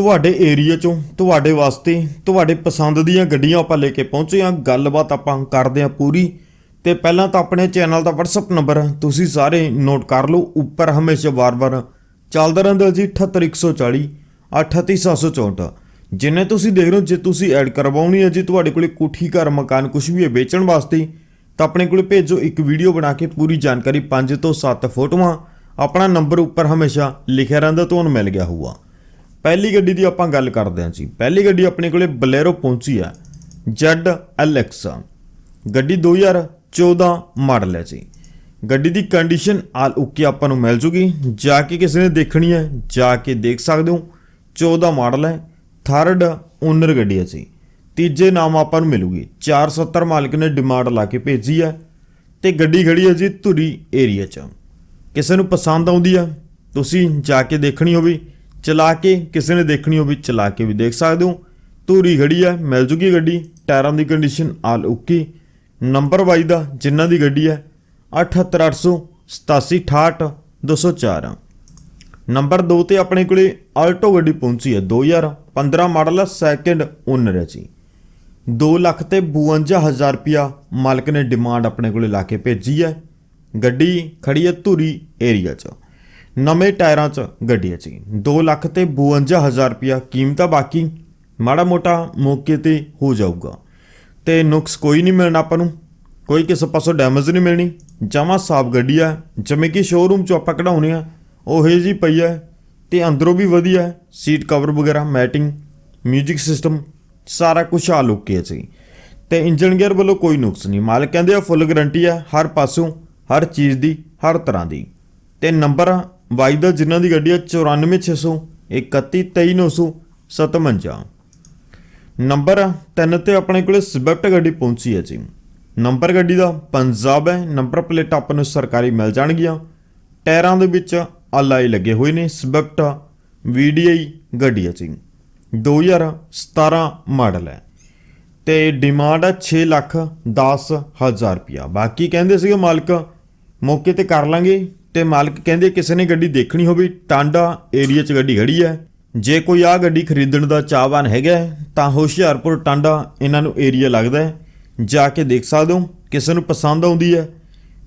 ਤੁਹਾਡੇ ਏਰੀਆ ਚੋਂ, ਤੁਹਾਡੇ ਵਾਸਤੇ, ਤੁਹਾਡੇ ਪਸੰਦ ਦੀਆਂ ਗੱਡੀਆਂ ਆਪਾਂ ਲੈ ਕੇ ਪਹੁੰਚੇ ਹਾਂ। ਗੱਲਬਾਤ ਆਪਾਂ ਕਰਦੇ ਹਾਂ ਪੂਰੀ। ਤੇ ਪਹਿਲਾਂ ਤਾਂ ਆਪਣੇ ਚੈਨਲ ਦਾ WhatsApp ਨੰਬਰ ਤੁਸੀਂ ਸਾਰੇ ਨੋਟ ਕਰ ਲਓ। ਉੱਪਰ ਹਮੇਸ਼ਾ ਵਾਰ-ਵਾਰ ਚੱਲਦਾ ਰਹਿੰਦਾ ਜੀ 78140 38764 ਜਿੰਨੇ ਤੁਸੀਂ ਦੇਖ ਰਹੇ ਹੋ, ਜੇ ਤੁਸੀਂ ਐਡ ਕਰਵਾਉਣੀ ਹੈ ਜੀ, ਤੁਹਾਡੇ ਕੋਲੇ ਕੋਠੀ, ਘਰ, ਮਕਾਨ ਕੁਝ ਵੀ ਹੈ ਵੇਚਣ ਵਾਸਤੇ, ਤਾਂ ਆਪਣੇ ਕੋਲੇ ਭੇਜੋ ਇੱਕ ਵੀਡੀਓ ਬਣਾ ਕੇ, ਪੂਰੀ ਜਾਣਕਾਰੀ 5 ਤੋਂ 7 ਫੋਟੋਆਂ। ਆਪਣਾ ਨੰਬਰ ਉੱਪਰ ਹਮੇਸ਼ਾ ਲਿਖਿਆ ਰਹਿੰਦਾ, ਤੁਹਾਨੂੰ ਮਿਲ ਗਿਆ ਹੋਊਗਾ। ਪਹਿਲੀ ਗੱਡੀ ਦੀ ਆਪਾਂ ਗੱਲ ਕਰਦੇ ਹਾਂ ਜੀ। ਪਹਿਲੀ ਗੱਡੀ ਆਪਣੇ ਕੋਲੇ ਬਲੇਰੋ ਪਹੁੰਚੀ ਹੈ ZLX ਗੱਡੀ 2014 ਮਾਡਲ ਹੈ ਜੀ। ਗੱਡੀ ਦੀ ਕੰਡੀਸ਼ਨ ਆਲ ਓਕੇ ਆਪਾਂ ਨੂੰ ਮਿਲ ਜੂਗੀ। ਜਾ ਕੇ ਕਿਸੇ ਨੇ ਦੇਖਣੀ ਹੈ, ਜਾ ਕੇ ਦੇਖ ਸਕਦੇ ਹੋ। 14 ਮਾਡਲ ਹੈ, ਥਰਡ ਓਨਰ ਗੱਡੀ ਹੈ ਜੀ। ਤੀਜੇ ਨਾਮ ਆਪਾਂ ਨੂੰ ਮਿਲੂਗੀ। 470 ਮਾਲਕ ਨੇ ਡਿਮਾਂਡ ਲਾ ਕੇ ਭੇਜੀ ਹੈ ਤੇ ਗੱਡੀ ਖੜੀ ਹੈ ਜੀ ਧੁਰੀ ਏਰੀਆ 'ਚ। ਕਿਸੇ ਨੂੰ ਪਸੰਦ ਆਉਂਦੀ ਆ ਤੁਸੀਂ ਜਾ ਕੇ ਦੇਖਣੀ ਹੋਵੇ। ਚਲਾ ਕੇ, ਕਿਸੇ ਨੇ ਦੇਖਣੀ ਹੋਵੇ, ਚਲਾ ਕੇ ਵੀ ਦੇਖ ਸਕਦੇ ਹੋ। ਧੂਰੀ ਖੜੀ ਆ, ਮਿਲ ਜੂਗੀ ਗੱਡੀ। ਟਾਇਰਾਂ ਦੀ condition all okay number Y ਦਾ ਜਿਨ੍ਹਾਂ ਦੀ ਗੱਡੀ ਹੈ 7888868204 ਨੰਬਰ 2 ਤੇ ਆਪਣੇ ਕੋਲੇ ਆਲਟੋ ਗੱਡੀ ਪਹੁੰਚੀ ਹੈ 2015 ਮਾਡਲ ਹੈ ਸੈਕੰਡ ਓਨਰ ਹੈ ਜੀ। 2 ਲੱਖ ਤੇ 52000 ਰੁਪਿਆ ਮਾਲਕ ਨੇ ਡਿਮਾਂਡ ਆਪਣੇ ਕੋਲੇ ਲਾ ਕੇ ਭੇਜੀ ਹੈ ਗੱਡੀ ਖੜੀ ਹੈ ਧੂਰੀ ਏਰੀਆ 'ਚ। ਨਵੇਂ ਟਾਇਰਾਂ 'ਚ ਗੱਡੀ ਹੈ ਜੀ 2 ਲੱਖ ਤੇ 52000 ਰੁਪਿਆ ਕੀਮਤ ਆ ਬਾਕੀ। ਮਾੜਾ ਮੋਟਾ ਮੌਕੇ ਤੇ ਹੋ ਜਾਊਗਾ। ਤੇ ਨੁਕਸ ਕੋਈ ਨਹੀਂ ਮਿਲਣਾ ਆਪਾਂ ਨੂੰ। ਕੋਈ ਕਿਸੇ ਪਾਸੋਂ ਡੈਮੇਜ ਨਹੀਂ ਮਿਲਣੀ। ਜਮਾ ਸਾਫ਼ ਗੱਡੀ ਆ। ਜਿਵੇਂ ਕਿ ਸ਼ੋਰੂਮ 'ਚੋਂ ਆਪਾਂ ਕਢਾਉਣੇ ਆ। ਉਹੇ ਜੀ ਪਈ ਹੈ ਤੇ ਅੰਦਰੋਂ ਵੀ ਵਧੀਆ। ਹੈ ਸੀਟ ਕਵਰ ਵਗੈਰਾ ਮੈਟਿੰਗ 뮤직 ਸਿਸਟਮ ਸਾਰਾ ਕੁਝ ਆ ਲੁੱਕੇ ਹੈ ਜੀ ਤੇ ਇੰਜਨ ਗੇਅਰ ਵੱਲੋਂ ਕੋਈ ਨੁਕਸ ਨਹੀਂ। ਮਾਲਕ ਕਹਿੰਦੇ ਆ ਫੁੱਲ ਗਾਰੰਟੀ ਹੈ ਹਰ ਪਾਸੋਂ, ਹਰ ਚੀਜ਼ ਦੀ, ਹਰ ਤਰ੍ਹਾਂ ਦੀ। ਤੇ ਨੰਬਰ ਵਾਈਦਾ ਜਿਨ੍ਹਾਂ ਦੀ ਗੱਡੀ ਹੈ 94600 31957 ਨੰਬਰ 3 ਤੇ ਆਪਣੇ ਕੋਲੇ ਸਵਿਫਟ ਗੱਡੀ ਪਹੁੰਚੀ ਹੈ ਜੀ। ਨੰਬਰ ਗੱਡੀ ਦਾ ਪੰਜਾਬ ਹੈ, ਨੰਬਰ ਪਲੇਟ ਆਪਾਂ ਨੂੰ ਸਰਕਾਰੀ ਮਿਲ ਜਾਣਗੀਆਂ। ਟਾਇਰਾਂ ਦੇ ਵਿੱਚ ਅਲਾਈ ਲੱਗੇ ਹੋਏ ਨੇ ਸਵਿਫਟ VDI ਗੱਡੀ ਹੈ ਜੀ। 2017 ਮਾਡਲ ਹੈ। ਤੇ ਡਿਮਾਂਡ ਹੈ 6 ਲੱਖ 10 ਹਜ਼ਾਰ ਰੁਪਿਆ ਬਾਕੀ ਕਹਿੰਦੇ ਸੀਗੇ ਮਾਲਕ, ਮੌਕੇ ਤੇ ਕਰ ਲਾਂਗੇ। ਤੇ ਮਾਲਕ ਕਹਿੰਦੇ ਕਿਸੇ ਨੇ ਗੱਡੀ ਦੇਖਣੀ ਹੋਵੇ, ਟਾਂਡਾ ਏਰੀਆ 'ਚ ਗੱਡੀ ਖੜੀ ਹੈ। ਜੇ ਕੋਈ ਆ ਗੱਡੀ ਖਰੀਦਣ ਦਾ ਚਾਹਵਾਨ ਹੈਗਾ ਤਾਂ ਹੁਸ਼ਿਆਰਪੁਰ, ਟਾਂਡਾ ਇਹਨਾਂ ਨੂੰ ਏਰੀਆ ਲੱਗਦਾ ਹੈ। ਜਾ ਕੇ ਦੇਖ ਸਕਦੇ ਹੋ, ਕਿਸੇ ਨੂੰ ਪਸੰਦ ਆਉਂਦੀ ਹੈ,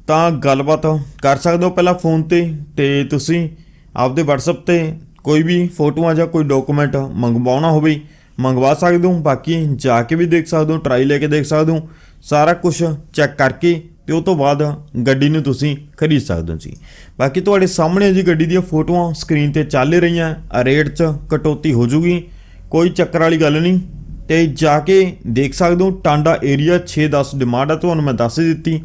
ਤਾਂ ਗੱਲਬਾਤ ਕਰ ਸਕਦੇ ਹੋ ਪਹਿਲਾਂ ਫੋਨ ਤੇ। ਤੇ ਤੁਸੀਂ ਆਪਦੇ WhatsApp ਤੇ ਕੋਈ ਵੀ ਫੋਟੋਆਂ ਜਾਂ ਕੋਈ ਡਾਕੂਮੈਂਟ ਮੰਗਵਾਉਣਾ ਹੋਵੇ, ਮੰਗਵਾ ਸਕਦੇ ਹੋ। ਬਾਕੀ ਜਾ ਕੇ ਵੀ ਦੇਖ ਸਕਦੇ ਹੋ ਟਰਾਈ ਲੈ ਕੇ ਦੇਖ ਸਕਦੇ ਹੋ। ਸਾਰਾ ਕੁਝ ਚੈੱਕ ਕਰਕੇ ਤੇ ਉਹ ਤੋਂ ਬਾਅਦ ਗੱਡੀ ਨੂੰ ਤੁਸੀਂ ਖਰੀਦ ਸਕਦੇ ਹੋ ਜੀ। ਬਾਕੀ ਤੁਹਾਡੇ ਸਾਹਮਣੇ ਜੀ ਗੱਡੀ ਦੀਆਂ ਫੋਟੋਆਂ ਸਕਰੀਨ ਤੇ ਚੱਲ ਹੀ ਰਹੀਆਂ ਰੇਟ 'ਚ ਕਟੌਤੀ ਹੋ ਜੂਗੀ। ਕੋਈ ਚੱਕਰ ਵਾਲੀ ਗੱਲ ਨਹੀਂ। ਤੇ ਜਾ ਕੇ ਦੇਖ ਸਕਦੇ ਹੋ, ਟਾਂਡਾ ਏਰੀਆ 610 ਡਿਮਾਂਡ ਆ, ਤੁਹਾਨੂੰ ਮੈਂ ਦੱਸ ਦਿੱਤੀ।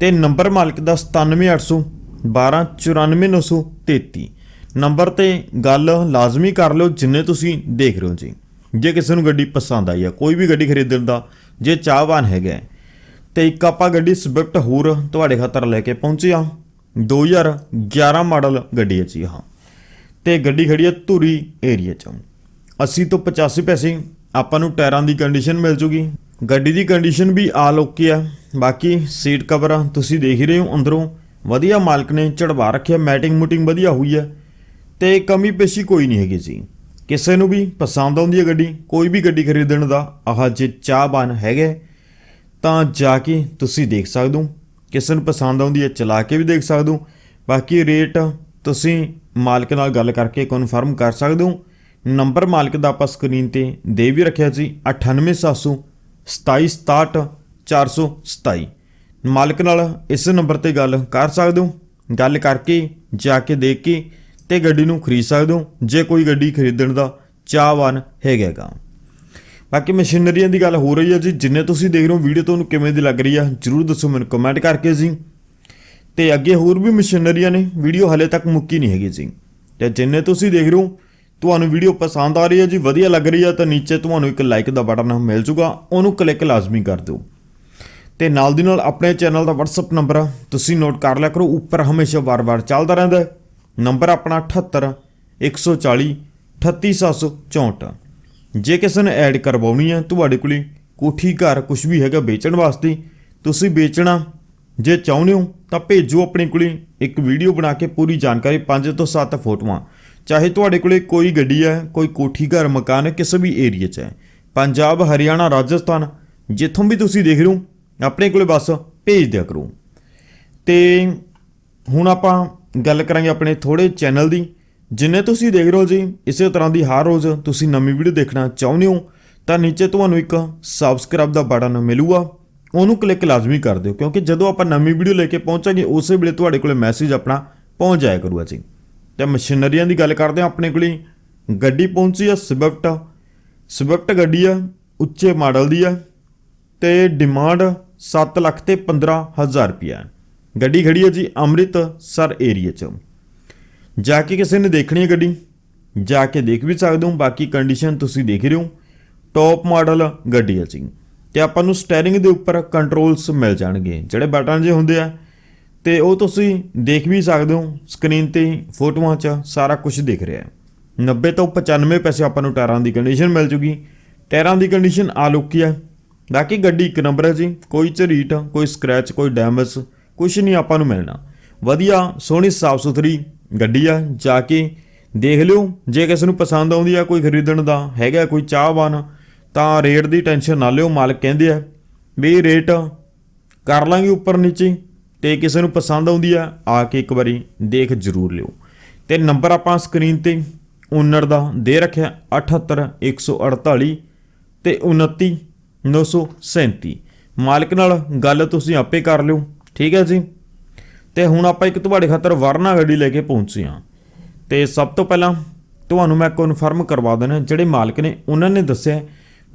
ਤੇ ਨੰਬਰ ਮਾਲਕ ਦਾ 97800 1294933 ਨੰਬਰ ਤੇ ਗੱਲ ਲਾਜ਼ਮੀ ਕਰ ਲਿਓ, ਜਿੰਨੇ ਤੁਸੀਂ ਦੇਖ ਰਹੇ ਹੋ ਜੀ। ਜੇ ਕਿਸੇ ਨੂੰ ਗੱਡੀ ਪਸੰਦ ਆਈ ਆ, ਕੋਈ ਵੀ ਗੱਡੀ ਖਰੀਦਣ ਦਾ, ਜੇ ਚਾਹਵਾਨ ਹੈਗਾ ਤੇ ਇੱਕ ਆਪਾਂ ਗੱਡੀ ਸਵਿਫਟ ਹੋਰ ਤੁਹਾਡੇ ਖਾਤਰ ਲੈ ਕੇ ਪਹੁੰਚੇ ਆ 2011 ਮਾਡਲ ਗੱਡੀ ਹੈ ਜੀ ਹਾਂ ਤੇ ਗੱਡੀ ਖੜੀ ਹੈ ਧੂਰੀ ਏਰੀਆ 'ਚ। 80 ਤੋਂ 85 ਪੈਸੇ ਆਪਾਂ ਨੂੰ ਟਾਇਰਾਂ ਦੀ ਕੰਡੀਸ਼ਨ ਮਿਲ ਜੂਗੀ। ਗੱਡੀ ਦੀ ਕੰਡੀਸ਼ਨ ਵੀ ਆਲ ਓਕੇ ਆ ਬਾਕੀ ਸੀਟ ਕਵਰ ਤੁਸੀਂ ਦੇਖ ਹੀ ਰਹੇ ਹੋ ਅੰਦਰੋਂ। ਵਧੀਆ ਮਾਲਕ ਨੇ ਚੜਵਾ ਰੱਖਿਆ ਮੈਟਿੰਗ ਮੂਟਿੰਗ ਵਧੀਆ ਹੋਈ ਹੈ। ਤੇ ਕਮੀ ਪੇਸ਼ੀ ਕੋਈ ਨਹੀਂ ਹੈਗੀ ਜੀ। ਕਿਸੇ ਨੂੰ ਵੀ ਪਸੰਦ ਆਉਂਦੀ ਹੈ ਗੱਡੀ, ਕੋਈ ਵੀ ਗੱਡੀ ਖਰੀਦਣ ਦਾ ਆਹ ਜੇ ਚਾਹਬਾਨ ਹੈਗੇ। ਤਾਂ ਜਾ ਕੇ ਤੁਸੀਂ ਦੇਖ ਸਕਦੇ ਹੋ। ਕਿਸੇ ਨੂੰ ਪਸੰਦ ਆਉਂਦੀ ਹੈ, ਚਲਾ ਕੇ ਵੀ ਦੇਖ ਸਕਦੇ ਹੋ। ਬਾਕੀ ਰੇਟ ਤੁਸੀਂ ਮਾਲਕ ਨਾਲ ਗੱਲ ਕਰਕੇ ਕਨਫਰਮ ਕਰ ਸਕਦੇ ਹੋ। ਨੰਬਰ ਮਾਲਕ ਦਾ ਆਪਾਂ ਸਕਰੀਨ ਤੇ ਦੇ ਵੀ ਰੱਖਿਆ ਜੀ 98700 2767 427 ਮਾਲਕ ਨਾਲ ਇਸ ਨੰਬਰ ਤੇ ਗੱਲ ਕਰ ਸਕਦੇ ਹੋ। ਗੱਲ ਕਰਕੇ ਜਾ ਕੇ ਦੇਖ ਕੇ ਤੇ ਗੱਡੀ ਨੂੰ ਖਰੀਦ ਸਕਦੇ ਹੋ। ਜੇ ਕੋਈ ਗੱਡੀ ਖਰੀਦਣ ਦਾ ਚਾਹਵਾਨ ਹੈਗਾਗਾ ਬਾਕੀ ਮਸ਼ੀਨਰੀਆਂ ਦੀ ਗੱਲ ਹੋ ਰਹੀ ਹੈ ਜੀ। ਜਿੰਨੇ ਤੁਸੀਂ ਦੇਖ ਰਹੇ ਹੋ ਵੀਡੀਓ, ਤੁਹਾਨੂੰ ਕਿਵੇਂ ਦੀ ਲੱਗ ਰਹੀ ਆ, ਜਰੂਰ ਦੱਸੋ ਮੈਨੂੰ ਕਮੈਂਟ ਕਰਕੇ ਜੀ। ਤੇ ਅੱਗੇ ਹੋਰ ਵੀ ਮਸ਼ੀਨਰੀਆਂ ਨੇ, ਵੀਡੀਓ ਹਲੇ ਤੱਕ ਮੁੱਕੀ ਨਹੀਂ ਹੈਗੀ ਜੀ। ਤੇ ਜਿੰਨੇ ਤੁਸੀਂ ਦੇਖ ਰਹੇ ਹੋ, ਤੁਹਾਨੂੰ ਵੀਡੀਓ ਪਸੰਦ ਆ ਰਹੀ ਹੈ ਜੀ, ਵਧੀਆ ਲੱਗ ਰਹੀ ਹੈ ਤਾਂ ਨੀਚੇ ਤੁਹਾਨੂੰ ਇੱਕ ਲਾਈਕ ਦਾ ਬਟਨ ਮਿਲ ਜੂਗਾ, ਉਹਨੂੰ ਕਲਿੱਕ ਲਾਜ਼ਮੀ ਕਰ ਦਿਓ। ਤੇ ਨਾਲ ਦੀ ਨਾਲ ਆਪਣੇ ਚੈਨਲ ਦਾ WhatsApp ਨੰਬਰ ਤੁਸੀਂ ਨੋਟ ਕਰ ਲਿਆ ਕਰੋ, ਉੱਪਰ ਹਮੇਸ਼ਾ ਵਾਰ-ਵਾਰ ਚੱਲਦਾ ਰਹਿੰਦਾ ਹੈ। ਨੰਬਰ ਆਪਣਾ 78 140 38764 ਜੇ ਕਿਸੇ ਨੇ ਐਡ ਕਰਵਾਉਣੀ ਹੈ ਤੁਹਾਡੇ ਕੋਲੇ ਕੋਠੀ, ਘਰ ਕੁਝ ਵੀ ਹੈਗਾ ਵੇਚਣ ਵਾਸਤੇ, ਤੁਸੀਂ ਵੇਚਣਾ। ਜੇ ਚਾਹੁੰਦੇ ਹੋ ਤਾਂ ਭੇਜੋ ਆਪਣੇ ਕੋਲੇ ਇੱਕ ਵੀਡੀਓ ਬਣਾ ਕੇ ਪੂਰੀ ਜਾਣਕਾਰੀ 5 ਤੋਂ 7 ਫੋਟੋਆਂ। ਚਾਹੇ ਤੁਹਾਡੇ ਕੋਲੇ ਕੋਈ ਗੱਡੀ ਹੈ ਕੋਈ ਕੋਠੀ, ਘਰ, ਮਕਾਨ ਹੈ ਕਿਸੇ ਵੀ ਏਰੀਆ 'ਚ ਹੈ। ਪੰਜਾਬ, ਹਰਿਆਣਾ, ਰਾਜਸਥਾਨ, ਜਿੱਥੋਂ ਵੀ ਤੁਸੀਂ ਦੇਖ ਰਹੇ ਹੋ, ਆਪਣੇ ਕੋਲੇ ਬਸ ਭੇਜ ਦਿਆ ਕਰੋ। ਤੇ ਹੁਣ ਆਪਾਂ ਗੱਲ ਕਰਾਂਗੇ ਆਪਣੇ ਥੋੜੇ ਚੈਨਲ ਦੀ। ਜਿੰਨੇ ਤੁਸੀਂ ਦੇਖ ਰਹੇ ਹੋ ਜੀ, ਇਸੇ ਤਰ੍ਹਾਂ ਦੀ ਹਰ ਰੋਜ਼ ਤੁਸੀਂ ਨਵੀਂ ਵੀਡੀਓ ਦੇਖਣਾ ਚਾਹੁੰਦੇ ਹੋ, ਤਾਂ ਨੀਚੇ ਤੁਹਾਨੂੰ ਇੱਕ ਸਬਸਕ੍ਰਾਈਬ ਦਾ ਬਟਨ ਮਿਲੂਗਾ। ਉਹਨੂੰ ਕਲਿੱਕ ਲਾਜ਼ਮੀ ਕਰ ਦਿਓ, ਕਿਉਂਕਿ ਜਦੋਂ ਆਪਾਂ ਨਵੀਂ ਵੀਡੀਓ ਲੈ ਕੇ ਪਹੁੰਚਾਂਗੇ, ਉਸੇ ਵੇਲੇ ਤੁਹਾਡੇ ਕੋਲੇ ਮੈਸੇਜ ਆਪਣਾ ਪਹੁੰਚ ਜਾਇਆ ਕਰੂਗਾ ਜੀ। ਤੇ ਮਸ਼ੀਨਰੀਆਂ ਦੀ ਗੱਲ ਕਰਦੇ ਹਾਂ ਆਪਣੇ ਕੋਲੇ। ਗੱਡੀ ਪਹੁੰਚੀ ਆ ਸਵਿਫਟ ਸਵਿਫਟ ਗੱਡੀ ਆ, ਉੱਚੇ ਮਾਡਲ ਦੀ ਆ, ਤੇ ਡਿਮਾਂਡ 7 ਲੱਖ ਤੇ 15000 ਰੁਪਿਆ ਹੈ ਗੱਡੀ ਖੜੀ ਹੈ ਜੀ ਅੰਮ੍ਰਿਤਸਰ ਏਰੀਆ 'ਚ। ਜਾ ਕੇ ਕਿਸੇ ਨੇ ਦੇਖਣੀ ਹੈ ਗੱਡੀ? ਜਾ ਕੇ ਦੇਖ ਵੀ ਸਕਦੇ ਹੋ, ਬਾਕੀ ਕੰਡੀਸ਼ਨ ਤੁਸੀਂ ਦੇਖ ਰਹੇ ਹੋ। ਟੌਪ ਮਾਡਲ ਗੱਡੀ ਹੈ ਜੀ। ਤੇ ਆਪਾਂ ਨੂੰ ਸਟੀਅਰਿੰਗ ਦੇ ਉੱਪਰ ਕੰਟਰੋਲਸ ਮਿਲ ਜਾਣਗੇ। ਜਿਹੜੇ ਬਟਨ ਜੇ ਹੁੰਦੇ ਆ, ਤੇ ਉਹ ਤੁਸੀਂ ਦੇਖ ਵੀ ਸਕਦੇ ਹੋ ਸਕਰੀਨ ਤੇ ਫੋਟੋਆਂ 'ਚ ਸਾਰਾ ਕੁਝ ਦਿਖ ਰਿਹਾ ਹੈ। 90 ਤੋਂ 95 ਪੈਸੇ ਆਪਾਂ ਨੂੰ ਟਾਇਰਾਂ ਦੀ ਕੰਡੀਸ਼ਨ ਮਿਲ ਜੂਗੀ। ਟਾਇਰਾਂ ਦੀ ਕੰਡੀਸ਼ਨ ਆਲੋਕੀ ਹੈ। ਬਾਕੀ ਗੱਡੀ ਇੱਕ ਨੰਬਰ ਹੈ ਜੀ। ਕੋਈ ਝਰੀਟ, ਕੋਈ ਸਕ੍ਰੈਚ ਕੋਈ ਡੈਮੇਜ ਕੁਝ ਨਹੀਂ ਆਪਾਂ ਨੂੰ ਮਿਲਣਾ। ਵਧੀਆ, ਸੋਹਣੀ ਸਾਫ਼ ਸੁਥਰੀ ਗੱਡੀ ਆ, ਜਾ ਕੇ ਦੇਖ ਲਿਓ। ਜੇ ਕਿਸੇ ਨੂੰ ਪਸੰਦ ਆਉਂਦੀ ਆ ਕੋਈ ਖਰੀਦਣ ਦਾ, ਹੈਗਾ ਕੋਈ ਚਾਹਵਾਨ, ਤਾਂ ਰੇਟ ਦੀ ਟੈਨਸ਼ਨ ਨਾ ਲਿਓ, ਮਾਲਕ ਕਹਿੰਦੇ ਆ ਵੀ ਰੇਟ ਕਰ ਲਾਂਗੇ ਉੱਪਰ ਨੀਚੇ। ਤੇ ਕਿਸੇ ਨੂੰ ਪਸੰਦ ਆਉਂਦੀ ਆ ਆ ਕੇ ਇੱਕ ਵਾਰੀ ਦੇਖ ਜ਼ਰੂਰ ਲਿਓ। ਤੇ ਨੰਬਰ ਆਪਾਂ ਸਕਰੀਨ ਤੇ ਓਨਰ ਦਾ ਦੇ ਰੱਖਿਆ 78148 ਤੇ 29937 ਮਾਲਕ ਨਾਲ ਗੱਲ ਤੁਸੀਂ ਆਪੇ ਕਰ ਲਿਓ, ਠੀਕ ਹੈ ਜੀ? ਤੇ ਹੁਣ ਆਪਾਂ ਇੱਕ ਤੁਹਾਡੇ ਖਾਤਰ ਵਰਨਾ ਗੱਡੀ ਲੈ ਕੇ ਪਹੁੰਚੇ ਹਾਂ। ਤੇ ਸਭ ਤੋਂ ਪਹਿਲਾਂ ਤੁਹਾਨੂੰ ਮੈਂ ਕਨਫਰਮ ਕਰਵਾ ਦੇਣਾ ਜਿਹੜੇ ਮਾਲਕ ਨੇ, ਉਹਨਾਂ ਨੇ ਦੱਸਿਆ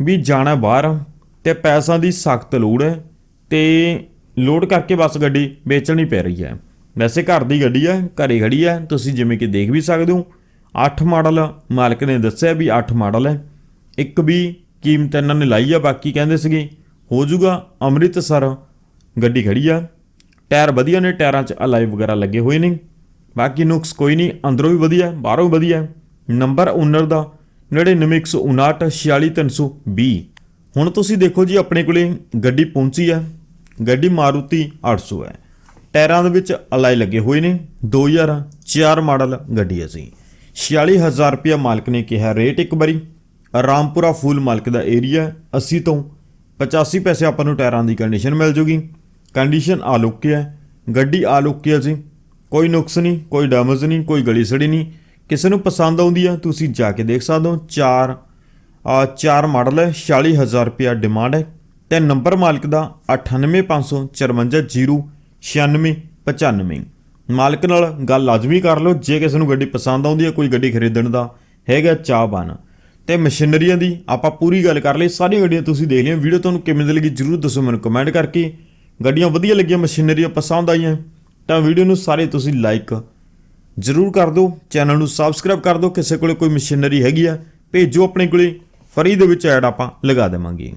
ਵੀ ਜਾਣਾ ਬਾਹਰ ਤੇ ਪੈਸਾ ਦੀ ਸਖਤ ਲੋੜ ਹੈ ਤੇ ਲੋਡ ਕਰਕੇ ਬਸ ਗੱਡੀ ਵੇਚਣੀ ਪੈ ਰਹੀ ਹੈ। ਵੈਸੇ ਘਰ ਦੀ ਗੱਡੀ ਹੈ, ਘਰੇ ਖੜੀ ਹੈ, ਤੁਸੀਂ ਜਿਵੇਂ ਕਿ ਦੇਖ ਵੀ ਸਕਦੇ ਹੋ। 8 ਮਾਡਲ ਮਾਲਕ ਨੇ ਦੱਸਿਆ ਵੀ 8 ਮਾਡਲ ਹੈ। ਇੱਕ ਵੀ ਕੀਮਤ ਇਹਨਾਂ ਨੇ ਲਾਈ ਆ, ਬਾਕੀ ਕਹਿੰਦੇ ਸੀਗੇ, ਹੋ ਜਾਊਗਾ ਅੰਮ੍ਰਿਤਸਰ ਗੱਡੀ ਖੜੀ ਆ। ਟਾਇਰ ਵਧੀਆ ਨੇ, ਟਾਇਰਾਂ 'ਚ ਅਲਾਈ ਵਗੈਰਾ ਲੱਗੇ ਹੋਏ ਨੇ। ਬਾਕੀ ਨੁਕਸ ਕੋਈ ਨਹੀਂ, ਅੰਦਰੋਂ ਵੀ ਵਧੀਆ, ਬਾਹਰੋਂ ਵੀ ਵਧੀਆ। ਨੰਬਰ ਓਨਰ ਦਾ 9915946320 ਹੁਣ ਤੁਸੀਂ ਦੇਖੋ ਜੀ, ਆਪਣੇ ਕੋਲੇ ਗੱਡੀ ਪਹੁੰਚੀ ਹੈ ਗੱਡੀ ਮਾਰੂਤੀ 800 ਹੈ। ਟਾਇਰਾਂ ਦੇ ਵਿੱਚ ਅਲਾਈ ਲੱਗੇ ਹੋਏ ਨੇ। 2004 ਮਾਡਲ ਗੱਡੀ ਹੈ ਜੀ। 46000 ਰੁਪਇਆ ਮਾਲਕ ਨੇ ਕਿਹਾ ਰੇਟ ਇੱਕ ਵਾਰੀ। ਰਾਮਪੁਰਾ ਫੂਲ ਮਾਲਕ ਦਾ ਏਰੀਆ 80 ਤੋਂ 85 ਪੈਸੇ ਆਪਾਂ ਨੂੰ ਟਾਇਰਾਂ ਦੀ ਕੰਡੀਸ਼ਨ ਮਿਲ ਜੂਗੀ। ਕੰਡੀਸ਼ਨ ਆ ਆਲੋਕੀ ਹੈ। ਗੱਡੀ ਆਲੋਕੀ ਹੈ ਜੀ ਕੋਈ ਨੁਕਸ ਨਹੀਂ, ਕੋਈ ਡੈਮੇਜ ਨਹੀਂ, ਕੋਈ ਗਲੀ ਸੜੀ ਨਹੀਂ। ਕਿਸੇ ਨੂੰ ਪਸੰਦ ਆਉਂਦੀ ਆ, ਤੁਸੀਂ ਜਾ ਕੇ ਦੇਖ ਸਕਦੇ ਹੋ। ਚਾਰ, ਆ ਚਾਰ ਮਾਡਲ ਹੈ 46000 ਰੁਪਿਆ ਡਿਮਾਂਡ ਹੈ। ਤੇ ਨੰਬਰ ਮਾਲਕ ਦਾ 9854509695 ਮਾਲਕ ਨਾਲ ਗੱਲ ਲਾਜ਼ਮੀ ਕਰ ਲਓ। ਜੇ ਕਿਸੇ ਨੂੰ ਗੱਡੀ ਪਸੰਦ ਆਉਂਦੀ ਹੈ ਕੋਈ ਗੱਡੀ ਖਰੀਦਣ ਦਾ ਹੈਗਾ ਚਾਹਬਾਨ ਤੇ ਮਸ਼ੀਨਰੀਆਂ ਦੀ ਆਪਾਂ ਪੂਰੀ ਗੱਲ ਕਰ ਲਈ। ਸਾਰੀਆਂ ਗੱਡੀਆਂ ਤੁਸੀਂ ਦੇਖ ਲਈਆਂ। ਵੀਡੀਓ ਤੁਹਾਨੂੰ ਕਿਵੇਂ ਦੀ ਲੱਗੀ ਜਰੂਰ ਦੱਸੋ ਮੈਨੂੰ ਕਮੈਂਟ ਕਰਕੇ। ਗੱਡੀਆਂ ਵਧੀਆ ਲੱਗੀਆਂ ਮਸ਼ੀਨਰੀਆਂ ਪਸੰਦ ਆਈਆਂ। ਤਾਂ ਵੀਡੀਓ ਨੂੰ ਸਾਰੇ ਤੁਸੀਂ ਲਾਈਕ ਜਰੂਰ ਕਰ ਦਿਓ, ਚੈਨਲ ਨੂੰ ਸਬਸਕ੍ਰਾਈਬ ਕਰ ਦਿਓ, ਕਿਸੇ ਕੋਲੇ ਕੋਈ ਮਸ਼ੀਨਰੀ ਹੈਗੀ ਆ, ਭੇਜੋ ਆਪਣੇ ਕੋਲੇ, ਫਰੀ ਦੇ ਵਿੱਚ ਐਡ ਆਪਾਂ ਲਗਾ ਦੇਵਾਂਗੇ।